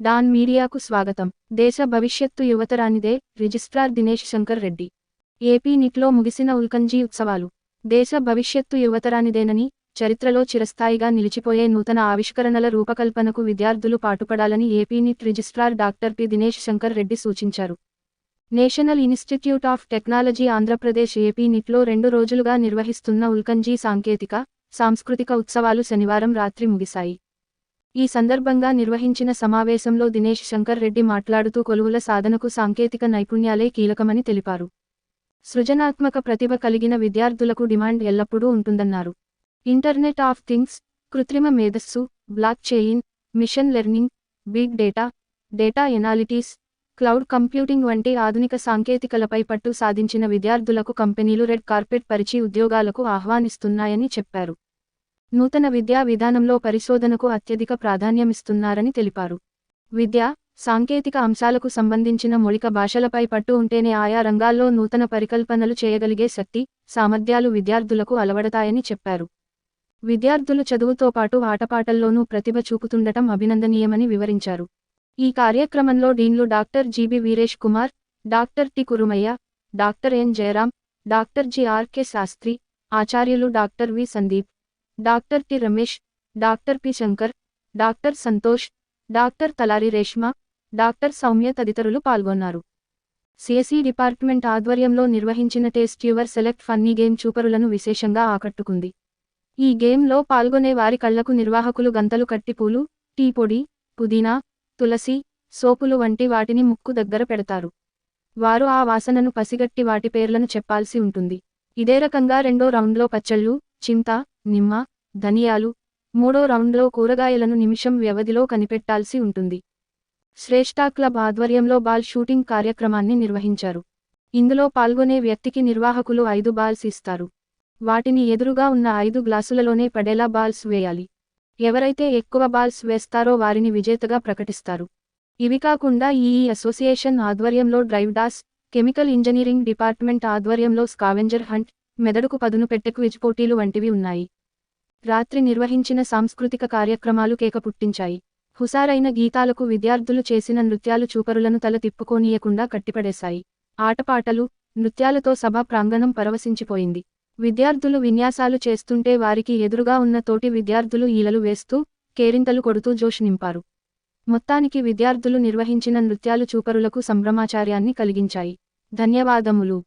Don మీడియాకు స్వాగతం. దేశ భవిష్యత్తు యువతరానిదే రిజిస్ట్రార్ దినేష్ శంకర్ రెడ్డి. ఏపీ నిట్లో ముగిసిన ఉల్కంజీ ఉత్సవాలు. దేశ భవిష్యత్తు యువతరానిదేనని చరిత్రలో చిరస్థాయిగా నిలిచిపోయే నూతన ఆవిష్కరణల రూపకల్పనకు విద్యార్థులు పాటుపడాలని AP NIT registrar doctor P. Dinesh Shankar Reddy సూచించారు. National institute of technology Andhra Pradesh AP నిట్లో రెండు రోజులుగా నిర్వహిస్తున్న ఉల్కంజీ సాంకేతిక సాంస్కృతిక ఉత్సవాలు శనివారం రాత్రి ముగిశాయి. ఈ సందర్భంగా నిర్వహించిన సమావేశంలో దినేష్ శంకర్ రెడ్డి మాట్లాడుతూ కొలువుల సాధనకు సాంకేతిక నైపుణ్యాలే కీలకమని తెలిపారు. సృజనాత్మక ప్రతిభ కలిగిన విద్యార్థులకు డిమాండ్ ఎల్లప్పుడూ ఉంటుందన్నారు. ఇంటర్నెట్ ఆఫ్ థింగ్స్ కృత్రిమ మేధస్సు blockchain machine learning big data data analytics cloud computing వంటి ఆధునిక సాంకేతికలపై పట్టు సాధించిన విద్యార్థులకు కంపెనీలు రెడ్ కార్పెట్ పరిచి ఉద్యోగాలకు ఆహ్వానిస్తున్నాయని చెప్పారు. నూతన విద్యా విధానంలో పరిశోధనకు అత్యధిక ప్రాధాన్యమిస్తున్నారని తెలిపారు. విద్య సాంకేతిక అంశాలకు సంబంధించిన మౌలిక భాషలపై పట్టు ఉంటేనే ఆయా రంగాల్లో నూతన పరికల్పనలు చేయగలిగే శక్తి సామర్థ్యాలు విద్యార్థులకు అలవడతాయని చెప్పారు. విద్యార్థులు చదువుతో పాటు ఆటపాటల్లోనూ ప్రతిభ చూపుతుండటం అభినందనీయమని వివరించారు. ఈ కార్యక్రమంలో డీన్లు doctor GB Veeresh Kumar doctor T Kurumaiah doctor N Jayaram doctor G RK Sastry ఆచార్యులు doctor V Sandeep doctor T Ramesh doctor P Shankar doctor Santosh doctor Talari Reshma doctor Soumya తదితరులు పాల్గొన్నారు. సిఎస్ఈ డిపార్ట్మెంట్ ఆధ్వర్యంలో నిర్వహించిన taste your select funny game చూపరులను విశేషంగా ఆకట్టుకుంది. ఈ గేమ్లో పాల్గొనే వారి కళ్ళకు నిర్వాహకులు గంతలు కట్టి పూలు టీ పొడి పుదీనా తులసి సోపులు వంటి వాటిని ముక్కు దగ్గర పెడతారు. వారు ఆ వాసనను పసిగట్టి వాటి పేర్లను చెప్పాల్సి ఉంటుంది. ఇదే రకంగా రెండో రౌండ్లో పచ్చళ్ళు చింత నిమ్మ ధనియాలు మూడో రౌండ్లో కూరగాయలను నిమిషం వ్యవధిలో కనిపెట్టాల్సి ఉంటుంది. శ్రేష్ఠా క్లబ్ ఆధ్వర్యంలో బాల్ షూటింగ్ కార్యక్రమాన్ని నిర్వహించారు. ఇందులో పాల్గొనే వ్యక్తికి నిర్వాహకులు ఐదు బాల్స్ ఇస్తారు. వాటిని ఎదురుగా ఉన్న ఐదు గ్లాసులలోనే పడేలా బాల్స్ వేయాలి. ఎవరైతే ఎక్కువ బాల్స్ వేస్తారో వారిని విజేతగా ప్రకటిస్తారు. ఇవి కాకుండా ఈ అసోసియేషన్ ఆధ్వర్యంలో డ్రైవ్ డాస్ కెమికల్ ఇంజనీరింగ్ డిపార్ట్మెంట్ ఆధ్వర్యంలో స్కావెంజర్ హంట్ మెదడుకు పదును పెట్టె క్విజ్ పోటీలు వంటివి ఉన్నాయి. రాత్రి నిర్వహించిన సాంస్కృతిక కార్యక్రమాలు కేక పుట్టించాయి. హుసారైన గీతాలకు విద్యార్థులు చేసిన నృత్యాలు చూపరులను తల తిప్పుకోనీయకుండా కట్టిపడేశాయి. ఆటపాటలు నృత్యాలతో సభా ప్రాంగణం పరవశించిపోయింది. విద్యార్థులు విన్యాసాలు చేస్తుంటే వారికి ఎదురుగా ఉన్న తోటి విద్యార్థులు ఈలలు వేస్తూ కేరింతలు కొడుతూ జోష్ నింపారు. మొత్తానికి విద్యార్థులు నిర్వహించిన నృత్యాలు చూపరులకు సంభ్రమాచార్యాన్ని కలిగించాయి. ధన్యవాదములు.